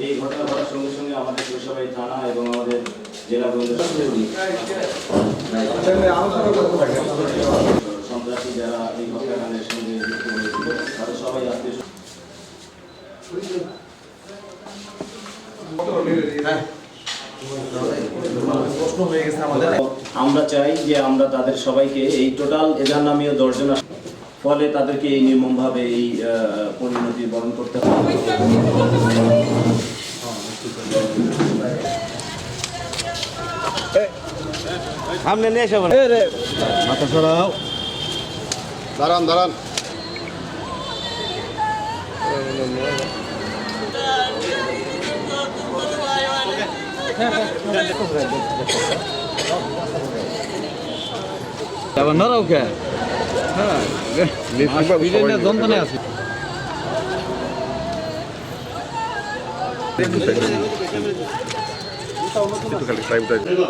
এই ঘটনা ঘটার সঙ্গে সঙ্গে আমাদের থানা এবং আমাদের জেলা সন্ত্রাসী যারা এই সঙ্গে যুক্ত হয়েছিল সবাই আমরা চাই যে আমরা তাদের সবাইকে এই টোটাল এজার নামীয় দর্জন ফলে তাদেরকে এই নির্মমভাবে এই পরিণতি বরণ করতে হবে। সামনে নিয়ে এসে বলে মাথা সরাও। দাঁড়ান দাঁড়ান। আবার নরাও কে? হ্যাঁ। যন্ত্রণে আছে।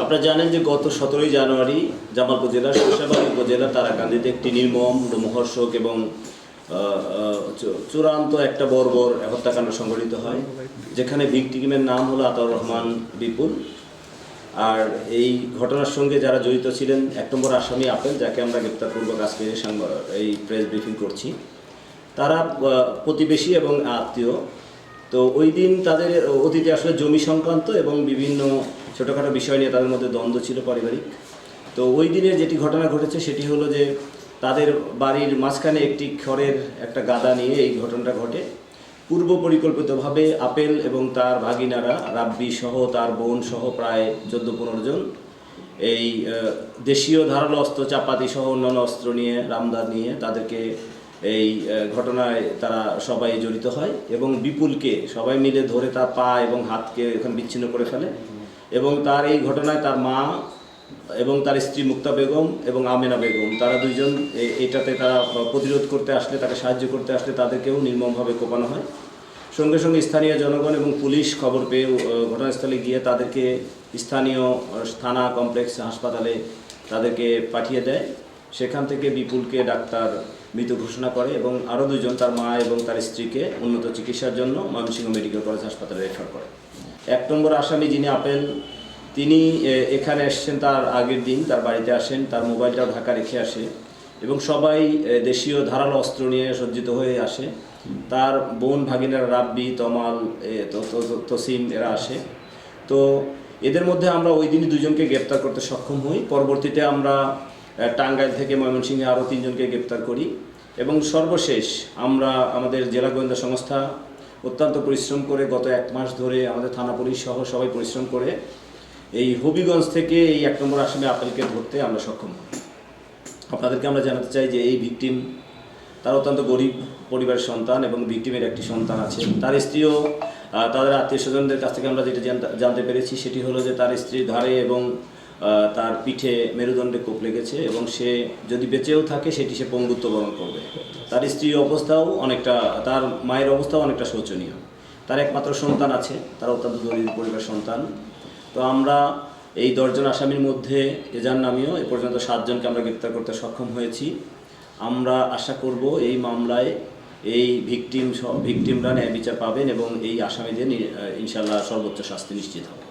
আপনারা জানেন যে গত সতেরোই জানুয়ারি জামালপুর জেলার সরিষাবাড়ি উপজেলা, তারাকান্দিতে একটি নির্মম রোমহর্ষক এবং চূড়ান্ত একটা বর্বর হত্যাকাণ্ড সংঘটিত হয়, যেখানে ভিকটিমের নাম হলো আতাউর রহমান বিপুল। আর এই ঘটনার সঙ্গে যারা জড়িত ছিলেন, এক নম্বর আসামি আপেল, যাকে আমরা গ্রেপ্তারপূর্বক আজকে এই প্রেস ব্রিফিং করছি। তারা প্রতিবেশী এবং আত্মীয়। তো ওই দিন তাদের অতীতে আসলে জমি সংক্রান্ত এবং বিভিন্ন ছোটোখাটো বিষয় নিয়ে তাদের মধ্যে দ্বন্দ্ব ছিল পারিবারিক। তো ওই দিনের যেটি ঘটনা ঘটেছে সেটি হলো যে তাদের বাড়ির মাঝখানে একটি খড়ের একটা গাদা নিয়ে এই ঘটনাটা ঘটে। পূর্ব পরিকল্পিতভাবে আপেল এবং তার ভাগিনারা, রাব্বি সহ তার বোন সহ প্রায় চোদ্দ পনেরো জন, এই দেশীয় ধারালো অস্ত্র, চাপাতি সহ অন্যান্য অস্ত্র নিয়ে, রামদার নিয়ে তাদেরকে এই ঘটনায় তারা সবাই জড়িত হয় এবং বিপুলকে সবাই মিলে ধরে তার পা এবং হাতকে এখানে বিচ্ছিন্ন করে ফেলে। এবং তার এই ঘটনায় তার মা এবং তার স্ত্রী মুক্তা বেগম এবং আমেনা বেগম, তারা দুইজন এটাতে তারা প্রতিরোধ করতে আসলে, তাকে সাহায্য করতে আসলে তাদেরকেও নির্মমভাবে কোপানো হয়। সঙ্গে সঙ্গে স্থানীয় জনগণ এবং পুলিশ খবর পেয়ে ঘটনাস্থলে গিয়ে তাদেরকে স্থানীয় থানা কমপ্লেক্স হাসপাতালে তাদেরকে পাঠিয়ে দেয়। সেখান থেকে বিপুলকে ডাক্তার মৃত ঘোষণা করে এবং আরও দুজন তার মা এবং তার স্ত্রীকে উন্নত চিকিৎসার জন্য ময়মনসিংহ মেডিকেল কলেজ হাসপাতালে রেফার করে। এক নম্বর আসামি যিনি আপেল, তিনি এখানে এসেছেন তার আগের দিন, তার বাড়িতে আসেন, তার মোবাইলটাও ঢাকা রেখে আসে এবং সবাই দেশীয় ধারালো অস্ত্র নিয়ে সজ্জিত হয়ে আসে। তার বোন ভাগিনারা রাব্বি, তমাল তসিম, এরা আসে। তো এদের মধ্যে আমরা ওই দিনই দুজনকে গ্রেপ্তার করতে সক্ষম হই। পরবর্তীতে আমরা টাঙ্গাইল থেকে ময়মনসিংহে আরও তিনজনকে গ্রেপ্তার করি। এবং সর্বশেষ আমরা আমাদের জেলা গোয়েন্দা সংস্থা অত্যন্ত পরিশ্রম করে গত এক মাস ধরে আমাদের থানা পুলিশ সহ সবাই পরিশ্রম করে এই হবিগঞ্জ থেকে এই এক নম্বর আসামি আপেলকে ধরতে আমরা সক্ষম হই। আপনাদেরকে আমরা জানাতে চাই যে এই ভিকটিম তার অত্যন্ত গরিব পরিবারের সন্তান এবং ভিকটিমের একটি সন্তান আছে। তার স্ত্রীও তাদের আত্মীয় স্বজনদের কাছ থেকে আমরা যেটা জানতে- পেরেছি সেটি হলো যে তার স্ত্রীর ঘাড়ে এবং তার পিঠে মেরুদণ্ডে কোপ লেগেছে এবং সে যদি বেঁচেও থাকে, সেটি সে পঙ্গুত্ব বরণ করবে। তার স্ত্রীর অবস্থাও অনেকটা, তার মায়ের অবস্থাও অনেকটা শোচনীয়। তার একমাত্র সন্তান আছে, তার অত্যন্ত দরিদ্র পরিবার সন্তান। তো আমরা এই দশজন আসামির মধ্যে এজার নামেও এ পর্যন্ত সাতজনকে আমরা গ্রেপ্তার করতে সক্ষম হয়েছি। আমরা আশা করব এই মামলায় এই ভিকটিম ভিকটিমরা ন্যায় বিচার পাবেন এবং এই আসামিদের ইনশাল্লাহ সর্বোচ্চ শাস্তি নিশ্চিত হবে।